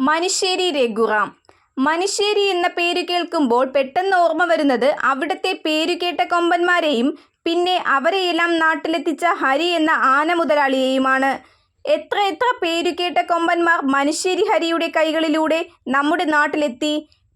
മനുശ്ശേരി രഘുറാം. മനുശ്ശേരി എന്ന പേര് കേൾക്കുമ്പോൾ പെട്ടെന്ന് ഓർമ്മ വരുന്നത് അവിടുത്തെ പേരുകേട്ട കൊമ്പന്മാരെയും പിന്നെ അവരെയെല്ലാം നാട്ടിലെത്തിച്ച ഹരി എന്ന ആന മുതലാളിയെയുമാണ്. എത്ര എത്ര പേരുകേട്ട കൊമ്പന്മാർ മനുശ്ശേരി ഹരിയുടെ കൈകളിലൂടെ നമ്മുടെ നാട്ടിലെത്തി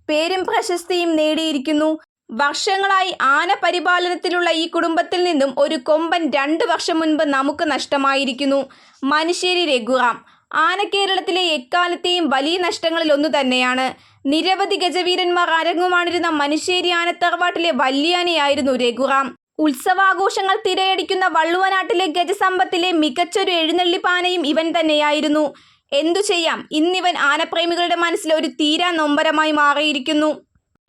പേരും പ്രശസ്തിയും നേടിയിരിക്കുന്നു. വർഷങ്ങളായി ആന പരിപാലനത്തിലുള്ള ഈ കുടുംബത്തിൽ നിന്നും ഒരു കൊമ്പൻ രണ്ട് വർഷം മുൻപ് നമുക്ക് നഷ്ടമായിരിക്കുന്നു. മനുശ്ശേരി രഘുറാം. ആന കേരളത്തിലെ എക്കാലത്തെയും വലിയ നഷ്ടങ്ങളിൽ ഒന്നു തന്നെയാണ്. നിരവധി ഗജവീരന്മാർ അരങ്ങുമാണിരുന്ന മനുശ്ശേരി ആനത്തറവാട്ടിലെ വല്യാനയായിരുന്നു രഘുറാം. ഉത്സവാഘോഷങ്ങൾ തിരയടിക്കുന്ന വള്ളുവനാട്ടിലെ ഗജസമ്പത്തിലെ മികച്ചൊരു എഴുന്നള്ളിപ്പാനയും ഇവൻ തന്നെയായിരുന്നു. എന്തു ചെയ്യാം? ഇന്നിവൻ ആനപ്രേമികളുടെ മനസ്സിൽ ഒരു തീരാ നൊമ്പരമായി മാറിയിരിക്കുന്നു.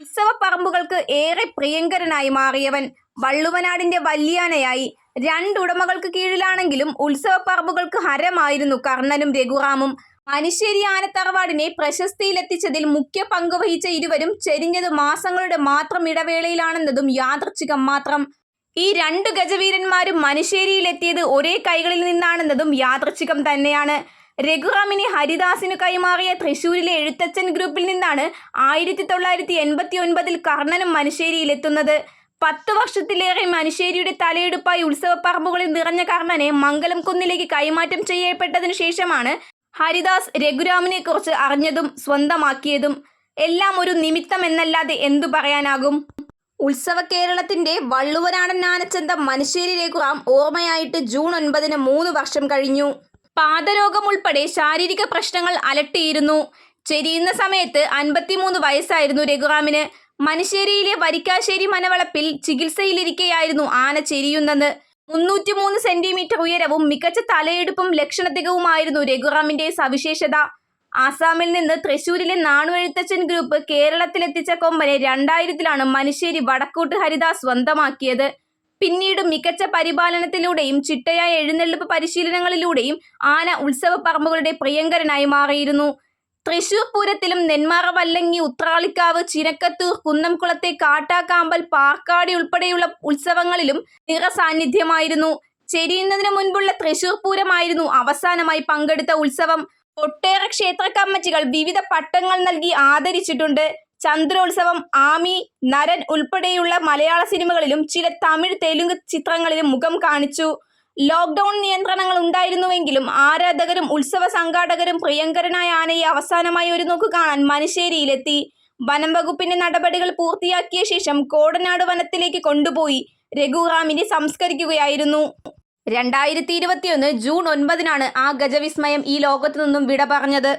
ഉത്സവ പറമ്പുകൾക്ക് ഏറെ പ്രിയങ്കരനായി മാറിയവൻ വള്ളുവനാടിന്റെ വല്യാനയായി. രണ്ടുടമകൾക്ക് കീഴിലാണെങ്കിലും ഉത്സവ പറമ്പുകൾക്ക് ഹരമായിരുന്നു കർണനും രഘുറാമും. മനുശ്ശേരി ആനത്തറവാടിനെ പ്രശസ്തിയിലെത്തിച്ചതിൽ മുഖ്യ പങ്കുവഹിച്ച ഇരുവരും ചെരിഞ്ഞത് മാസങ്ങളുടെ മാത്രം ഇടവേളയിലാണെന്നതും യാദർച്ഛികം മാത്രം. ഈ രണ്ട് ഗജവീരന്മാരും മനുശ്ശേരിയിലെത്തിയത് ഒരേ കൈകളിൽ നിന്നാണെന്നതും യാദർച്ഛികം തന്നെയാണ്. രഘുറാമിനെ ഹരിദാസിനു കൈമാറിയ തൃശൂരിലെ എഴുത്തച്ഛൻ ഗ്രൂപ്പിൽ നിന്നാണ് ആയിരത്തി തൊള്ളായിരത്തി എൺപത്തി ഒൻപതിൽ കർണനും മനുശ്ശേരിയിലെത്തുന്നത്. പത്ത് വർഷത്തിലേറെ മനുശ്ശേരിയുടെ തലയെടുപ്പായി ഉത്സവപ്പറമ്പുകളിൽ നിറഞ്ഞ കർണനെ മംഗലം കുന്നിലേക്ക് കൈമാറ്റം ചെയ്യപ്പെട്ടതിനു ശേഷമാണ് ഹരിദാസ് രഘുരാമിനെ കുറിച്ച് അറിഞ്ഞതും സ്വന്തമാക്കിയതും എല്ലാം ഒരു നിമിത്തം എന്നല്ലാതെ എന്തു പറയാനാകും? ഉത്സവ കേരളത്തിന്റെ വള്ളുവനാടൻ ആനച്ചന്തം മനുശ്ശേരി രഘുറാം ഓർമ്മയായിട്ട് ജൂൺ ഒൻപതിന് മൂന്ന് വർഷം കഴിഞ്ഞു. പാദരോഗം ഉൾപ്പെടെ ശാരീരിക പ്രശ്നങ്ങൾ അലട്ടിയിരുന്നു. ചെരിയുന്ന സമയത്ത് അൻപത്തിമൂന്ന് വയസ്സായിരുന്നു രഘുറാമിന്. മനുശ്ശേരിയിലെ വരിക്കാശ്ശേരി മനവളപ്പിൽ ചികിത്സയിലിരിക്കെയായിരുന്നു ആന ചെരിയുന്നത്. മുന്നൂറ്റിമൂന്ന് സെന്റിമീറ്റർ ഉയരവും മികച്ച തലയെടുപ്പും ലക്ഷണത്തികവുമായിരുന്നു രഘുറാമിന്റെ സവിശേഷത. ആസാമിൽ നിന്ന് തൃശൂരിലെ നാണുഎഴുത്തച്ഛൻ ഗ്രൂപ്പ് കേരളത്തിലെത്തിച്ച കൊമ്പനെ രണ്ടായിരത്തിലാണ് മനുശ്ശേരി വടക്കോട്ട് ഹരിദാസ് സ്വന്തമാക്കിയത്. പിന്നീട് മികച്ച പരിപാലനത്തിലൂടെയും ചിട്ടയായ എഴുന്നള്ളിപ്പ് പരിശീലനങ്ങളിലൂടെയും ആന ഉത്സവ പറമ്പുകളുടെ പ്രിയങ്കരനായി മാറിയിരുന്നു. തൃശൂർ പൂരത്തിലും നെന്മാറ വല്ലങ്ങി ഉത്രാളിക്കാവ് ചിനക്കത്തൂർ കുന്നംകുളത്തെ കാട്ടാക്കാമ്പൽ പാർക്കാടി ഉൾപ്പെടെയുള്ള ഉത്സവങ്ങളിലും നിറസാന്നിധ്യമായിരുന്നു ചെരിയുന്നതിന് മുൻപുള്ള തൃശൂർ പൂരമായിരുന്നു അവസാനമായി പങ്കെടുത്ത ഉത്സവം. ഒട്ടേറെ ക്ഷേത്ര കമ്മിറ്റികൾ വിവിധ പട്ടങ്ങൾ നൽകി ആദരിച്ചിട്ടുണ്ട്. ചന്ദ്രോത്സവം ആമി നരൻ ഉൾപ്പെടെയുള്ള മലയാള സിനിമകളിലും ചില തമിഴ് തെലുങ്ക് ചിത്രങ്ങളിലും മുഖം കാണിച്ചു. ലോക്ക്ഡൌൺ നിയന്ത്രണങ്ങൾ ഉണ്ടായിരുന്നുവെങ്കിലും ആരാധകരും ഉത്സവ സംഘാടകരും പ്രിയങ്കരനായ ആനയെ അവസാനമായി ഒരു നോക്ക് കാണാൻ മനശ്ശേരിയിലെത്തി. വനം വകുപ്പിന്റെ നടപടികൾ പൂർത്തിയാക്കിയ ശേഷം കോടനാട് വനത്തിലേക്ക് കൊണ്ടുപോയി രഘുറാമിനെ സംസ്കരിക്കുകയായിരുന്നു. രണ്ടായിരത്തി ഇരുപത്തിയൊന്ന് ജൂൺ ഒൻപതിനാണ് ആ ഗജവിസ്മയം ഈ ലോകത്തു നിന്നും വിട പറഞ്ഞത്.